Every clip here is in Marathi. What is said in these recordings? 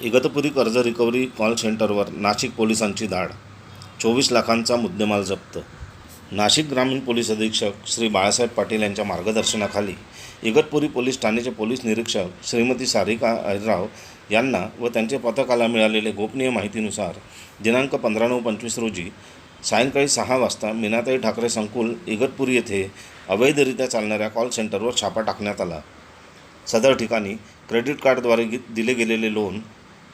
इगतपुरी कर्ज रिकव्हरी कॉल सेंटरवर नाशिक पोलिसांची धाड. चोवीस लाखांचा मुद्देमाल जप्त. नाशिक ग्रामीण पोलीस अधीक्षक श्री बाळासाहेब पाटील यांच्या मार्गदर्शनाखाली इगतपुरी पोलीस ठाण्याचे पोलीस निरीक्षक श्रीमती सारिका अहिरराव यांना व त्यांच्या पथकाला मिळालेल्या गोपनीय माहितीनुसार दिनांक पंधरा नऊ पंचवीस रोजी सायंकाळी सहा वाजता मीनाताई ठाकरे संकुल इगतपुरी येथे अवैधरित्या चालणाऱ्या कॉल सेंटरवर छापा टाकण्यात आला. सदर ठिकाणी क्रेडिट कार्डद्वारे दिले गेलेले लोन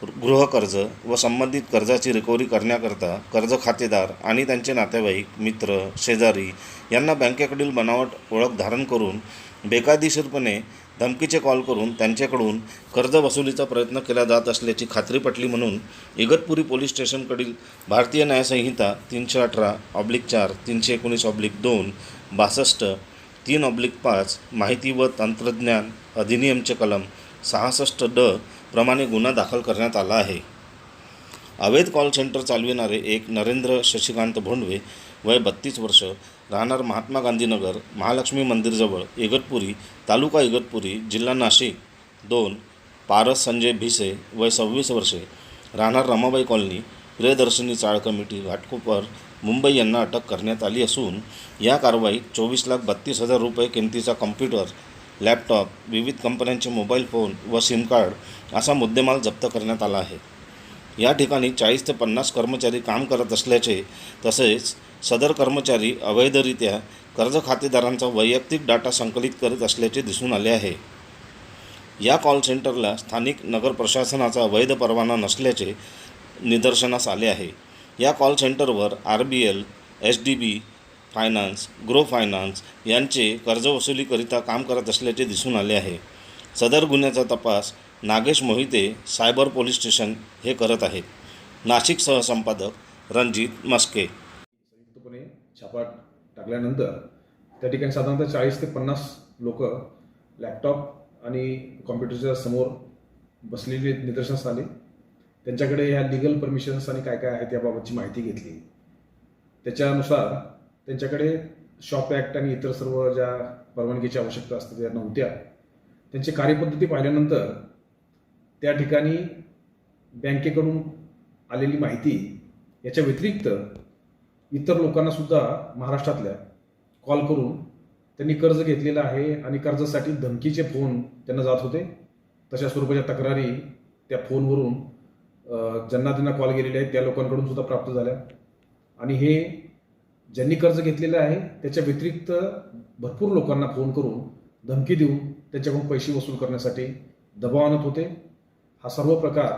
गृहकर्ज व संबंधित कर्जाची रिकव्हरी करण्याकरता कर्ज खातेदार आणि त्यांचे नातेवाईक मित्र शेजारी यांना बँकेकडील बनावट ओळख धारण करून बेकायदेशीरपणे धमकीचे कॉल करून त्यांच्याकडून कर्ज वसुलीचा प्रयत्न केला जात असल्याची खात्री पटली म्हणून इगतपुरी पोलीस स्टेशनकडील भारतीय न्यायसंहिता तीनशे अठरा ऑब्लिक चार तीनशे एकोणीस ऑब्लिक दोन बासष्ट तीन ऑब्लिक पाच माहिती व तंत्रज्ञान अधिनियमचे कलम सहासष्ट ड प्रमाणे गुन्हा दाखल करण्यात आला आहे. अवैध कॉल सेंटर चालविणारे एक नरेंद्र शशिकांत भोंडवे वय बत्तीस वर्ष राहणार महात्मा गांधीनगर महालक्ष्मी मंदिरजवळ इगतपुरी तालुका इगतपुरी जिल्हा नाशिक. दोन पारस संजय भिसे वय सव्वीस वर्षे राहणार रमाबाई कॉलनी प्रियदर्शनी चाळ कमिटी घाटकोपर मुंबई यांना अटक करण्यात आली असून या कारवाईत चोवीस लाख बत्तीस हजार रुपये किमतीचा कम्प्युटर लॅपटॉप विविध कंपन्यांचे मोबाईल फोन व सिम कार्ड असा मुद्देमाल जप्त करण्यात आला आहे. या ठिकाणी चाळीस ते पन्नास कर्मचारी काम करत असल्याचे तसेच सदर कर्मचारी अवैधरित्या कर्ज खातेदारांचा वैयक्तिक डाटा संकलित करत असल्याचे दिसून आले आहे. या कॉल सेंटरला स्थानिक नगर प्रशासनाचा वैध परवाना नसल्याचे निदर्शनास आले आहे. या call सेंटरवर R B L H D B finance Grow finance यांचे कर्जवसुलीकरिता काम करत असल्याचे दिसून आले आहे. सदर गुन्ह्याचा तपास Nagesh Mohite cyber police station हे करत आहेत. नाशिक सहसंपादक रणजित मस्के. संयुक्तपणे छापा टाकल्यानंतर त्या ठिकाणी साधारणतः चाळीस ते पन्नास लोक लॅपटॉप आणि कॉम्प्युटरच्या समोर बसलेले निदर्शनास आले. त्यांच्याकडे ह्या लिगल परमिशन्स आणि काय काय आहेत याबाबतची माहिती घेतली. त्याच्यानुसार त्यांच्याकडे शॉप ॲक्ट आणि इतर सर्व ज्या परवानगीची आवश्यकता असते त्या नव्हत्या. त्यांची कार्यपद्धती पाहिल्यानंतर त्या ठिकाणी बँकेकडून आलेली माहिती याच्या व्यतिरिक्त इतर लोकांना सुद्धा महाराष्ट्रातल्या कॉल करून त्यांनी कर्ज घेतलेलं आहे आणि कर्जासाठी धमकीचे फोन त्यांना जात होते. तशा स्वरूपाच्या तक्रारी त्या फोनवरून ज्यांना त्यांना कॉल गेलेले आहेत त्या लोकांकडून सुद्धा प्राप्त झाल्या. आणि हे ज्यांनी कर्ज घेतलेलं आहे त्याच्या व्यतिरिक्त भरपूर लोकांना फोन करून धमकी देऊन त्यांच्याकडून पैसे वसूल करण्यासाठी दबाव आणत होते. हा सर्व प्रकार